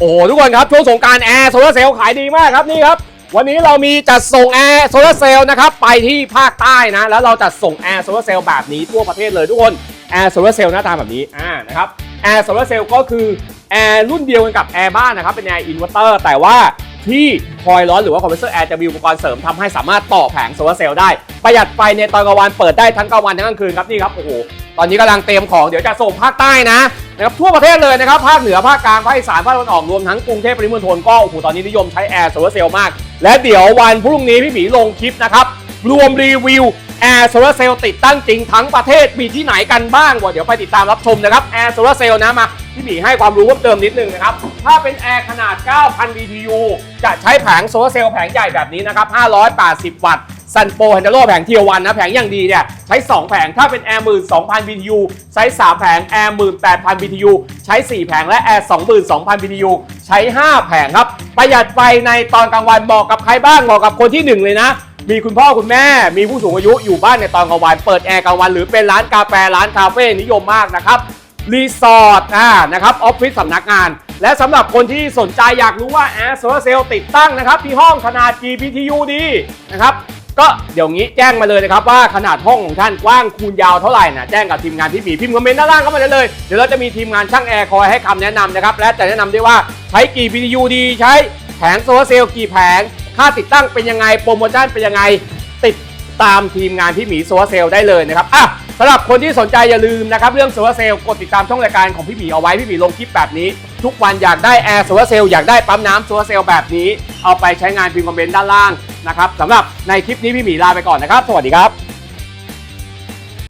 โอ้โหทุกคนครับช่วงสงการแอร์โซลาร์เซลล์ขายดีมากครับนี่ครับ วันนี้เรามีจัดส่งแอร์โซลาร์เซลล์นะครับไปที่ภาคใต้นะแล้วเราจัดส่งแอร์โซลาร์เซลล์แบบนี้ทั่วประเทศเลยทุกคนแอร์โซลาร์เซลล์หน้าตาแบบนี้อ่านะครับแอร์โซลาร์เซลล์ก็คือแอร์รุ่นเดียวกันกับแอร์บ้านนะครับเป็นแอร์อินเวอร์เตอร์แต่ว่าที่คอยร้อนหรือว่าคอมเพรสเซอร์แอร์จะมีอุปกรณ์เสริมทำให้สามารถต่อแผงโซลาร์เซลล์ได้ ประหยัดไฟในตอนกลางวันเปิดได้ทั้งกลางวันทั้งกลางคืนครับนี่ครับโอ้โหตอนนี้กำลังเตรียมของเดี๋ยวจะส่งภาคใต้นะ นะครับทั่วประเทศเลยนะครับภาคเหนือภาคกลางภาคอีสานภาคตะวันออกรวมทั้งกรุงเทพปริมณฑลก็โอ้โหตอนนี้นิยมใช้แอร์โซลาร์เซลล์มาก และเดี๋ยววันพรุ่งนี้พี่หมีลงคลิปนะครับรวมรีวิวแอร์โซลาร์เซลล์ติดตั้งจริงทั้งประเทศมีที่ไหนกันบ้างวะเดี๋ยวไปติดตามรับชมนะครับแอร์โซลาร์เซลล์นะมาพี่หมีให้ความรู้เพิ่มเติมนิดนึงนะครับ ถ้าเป็นแอร์ขนาด 9,000 BTU จะใช้แผงโซลาร์เซลล์แผงใหญ่แบบนี้นะครับ 580 วัตต์ ซันโปฮันเดโลแผงเทียวันนะแผงอย่างดีเนี่ยใช้ 2 แผงถ้าเป็นแอร์1 2 0 0 0 BTU ใช้ 3 แผงแอร์18,000 BTU ใช้ 4 แผงและแอร์สองหมื่นสองพัน btu ใช้ 5 แผงครับ ประหยัดไฟในตอนกลางวันเหมาะกับใครบ้างเหมาะกับคนที่ 1 เลยนะมีคุณพ่อคุณแม่ มีผู้สูงอายุอยู่บ้านในตอนกลางวัน เปิดแอร์กลางวันหรือเป็นร้านกาแฟร้านคาเฟ่นิยมมากนะครับรีสอร์ทอ่านะครับออฟฟิศสำนักงาน และสำหรับคนที่สนใจอยากรู้ว่าแอร์โซลาร์เซลล์ติดตั้งนะครับ ที่ห้องขนาดกี่ BTU ดีนะครับ ก็เดี๋ยวงี้แจ้งมาเลยนะครับว่าขนาดห้องของท่านกว้างคูณยาวเท่าไหร่นะแจ้งกับทีมงานที่มีพิมพ์คอมเมนต์ด้านล่างเข้ามาได้เลย เดี๋ยวเราจะมีทีมงานช่างแอร์คอยให้คำแนะนำนะครับและจะแนะนำด้วยว่าใช้กี่ BTU ดีใช้แผงโซลาร์เซลล์กี่แผง ค่าติดตั้งเป็นยังไงโปรโมชั่นเป็นยังไงติดตามทีมงานพี่หมีโซลาร์เซลล์ได้เลยนะครับอะสำหรับคนที่สนใจอย่าลืมนะครับเรื่องโซลาร์เซลล์กดติดตามช่องรายการของพี่หมีเอาไว้พี่หมีลงคลิปแบบนี้ ทุกวันอยากได้แอร์โซลาเซลล์อยากได้ปั๊มน้ำโซลาเซลล์แบบนี้ เอาไปใช้งานพิมพ์คอมเมนต์ด้านล่างนะครับสำหรับในคลิปนี้พี่หมีลาไปก่อนนะครับ สวัสดีครับ